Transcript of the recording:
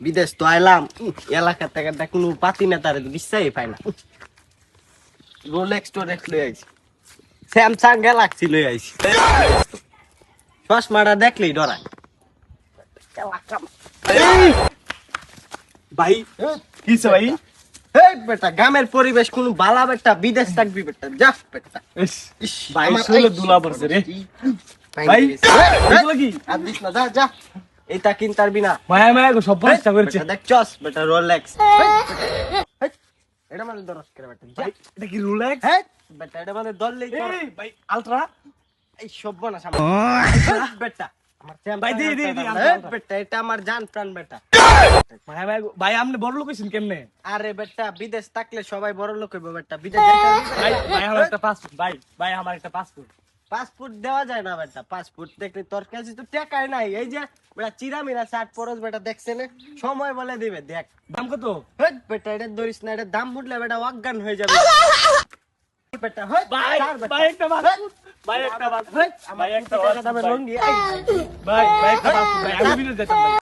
বিদেশ তো আইলাম এলাকা থেকে কোনো পাতি নেতারে তো বিশ্বাসই পাই না রোলেক্স টোলেক্স লই আইছি স্যামসাং গ্যালাক্সি লই আইছি চশমাটা দেখলেই ডরায় ভাই কিসে ভাই এই বেটা গ্রামের পরিবেশ কোনো বালা বেটা বিদেশ থাকবি বেটা যা বেটা ভাই দুলা পড়ছে রে ভাই কি? আর দিস না যা যা এটা কিনতে পারবি না মায়া মায়া গো সব পরিষ্কার করেছে। বেটা, দেখ চস বেটা রোলেক্স এটা মানে দরস করে বেটা? ভাই এটা কি রোলেক্স হ্যাঁ বেটা এটা মানে দললেই কর। এই ভাই আলট্রা এই সভ্য না সামনে বেটা ভাই, দি, দি, দি। বেটা এটা আমার জান প্রাণ বেটা। মায়া গো ভাই আপনি বড় লোক হইছেন কেমনে? আরে বেটা বিদেশ থাকলে সবাই বড় লোক হইব বেটা। বিদেশ ভাই ভাই আমার একটা পাসপোর্ট ভাই ভাই আমার একটা পাসপোর্ট পাসপোর্ট দেওয়া যায় না বেটা পাসপোর্ট দেখলে তোর কাছে তো টাকাই নাই। এই যে বেটা চিরা মিরা শার্ট পরস বেটা দেখছে না? সময় বলে দিবে দেখ। দাম কত? হেট বেটা এটা ধরিস না এটা দাম ফুটলে বেটা অজ্ঞান হয়ে যাবে। বেটা হেট, ভাই। ভাই একটা বাস ভাই একটা বাস হেট, আমার ভাই একটা টাকা passport, লুঙ্গি, ভাই ভাই একটা ভাই। আমি বিদেশ যেতাম ভাই।